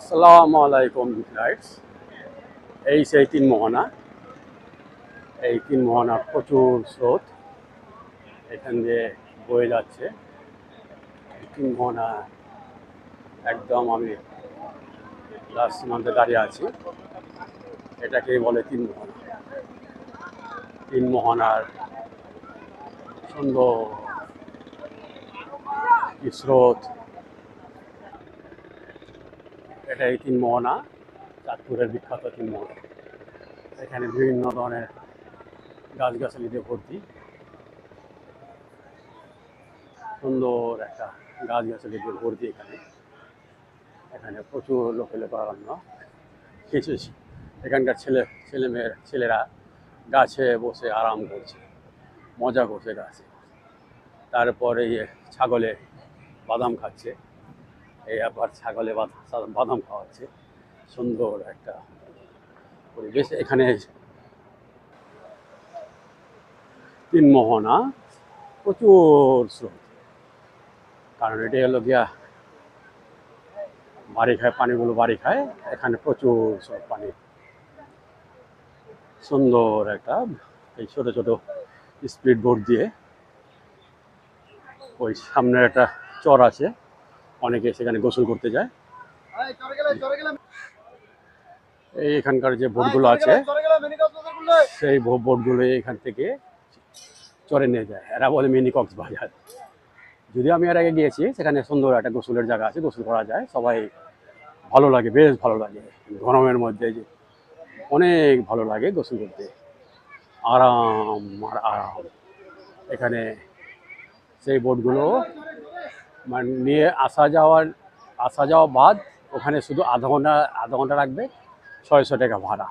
আসসালামু আলাইকুম গাইডস এই সেই তিন মোহনা। এই তিন মোহনা প্রচুর স্রোত। এখান দিয়ে বয়ে যাচ্ছে। তিন মোহনা একদম আমি লাস্ট সীমান্তে দাঁড়িয়ে আছি। এটাকেই বলে তিন মোহনা। তিন মোহনার সুন্দর স্রোত। এটা এই তিন মোহনা, চাঁদপুরের বিখ্যাত তিন মোহনা। এখানে বিভিন্ন ধরনের গাছগাছালি দিয়ে ভর্তি। সুন্দর একটা গাছগাছালি দিয়ে ভর্তি এখানে। এখানে প্রচুর লোকে লোকারণ্য কিছু এখানকার ছেলে ছেলে মেয়ের ছেলেরা গাছে বসে আরাম করছে, মজা করছে গাছে। তারপরে ছাগলে বাদাম খাচ্ছে। এই আবার ছাগলে বাদ- বাদাম খাওয়াচ্ছে সুন্দর একটা পরিবেশ। এখানে তিন মোহনা, প্রচুর স্রোত। কারণ এটা হলো গিয়া, বাড়ি খায়, পানিগুলো বাড়ি খায়, এখানে প্রচুর স্রোত পানি। সুন্দর একটা, এই ছোট ছোট স্পিড বোট দিয়ে ওই সামনে একটা চর আছে। অনেকে সেখানে গোসল করতে যায়। এই এখানকার যে বোটগুলো আছে সেই বোটগুলো এখান থেকে চরে নিয়ে যায়। এরা বলে মিনি কক্সবাজার যদিও আমি এর আগে গিয়েছি সেখানে সুন্দর একটা গোসলের জায়গা আছে গোসল করা যায়। সবাই ভালো লাগে বেশ ভালো লাগে। গরমের মধ্যে যে অনেক ভালো লাগে গোসল করতে। আরাম আর আরাম। এখানে সেই বোটগুলো মানে নিয়ে আসা যাওয়ার, আসা যাওয়া বাদ ওখানে শুধু আধা ঘণ্টা আধা ঘণ্টা রাখবে ছয়শো টাকা ভাড়া।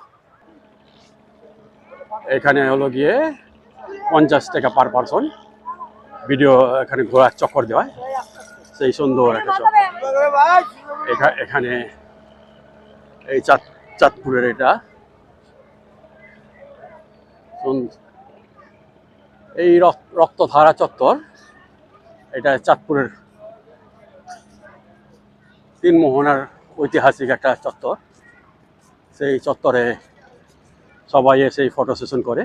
এখানে হলো গিয়ে পঞ্চাশ টাকা পার পারসন। ভিডিও এখানে ঘোরার চক্কর দেওয়ায় সেই সুন্দর একটা চক্কর। এখা- এখানে এই চাঁদ, চাঁদপুরের এটা। এই রক- রক্তধারা চত্বর। এটা চাঁদপুরের তিন মোহনার ঐতিহাসিক একটা চত্বর। সেই চত্বরে সবাই এসে ফটো সেশন করে।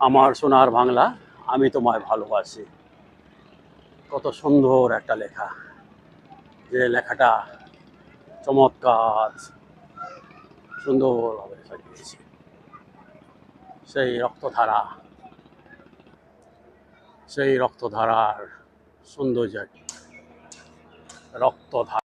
আমার সোনার বাংলা, আমি তোমায় ভালোবাসি। কত সুন্দর একটা লেখা। যে লেখাটা চমৎকার, সুন্দরভাবে সাজিয়েছে সেই রক্তধারা, সেই রক্তধারার সৌন্দর্য রক্তধারা।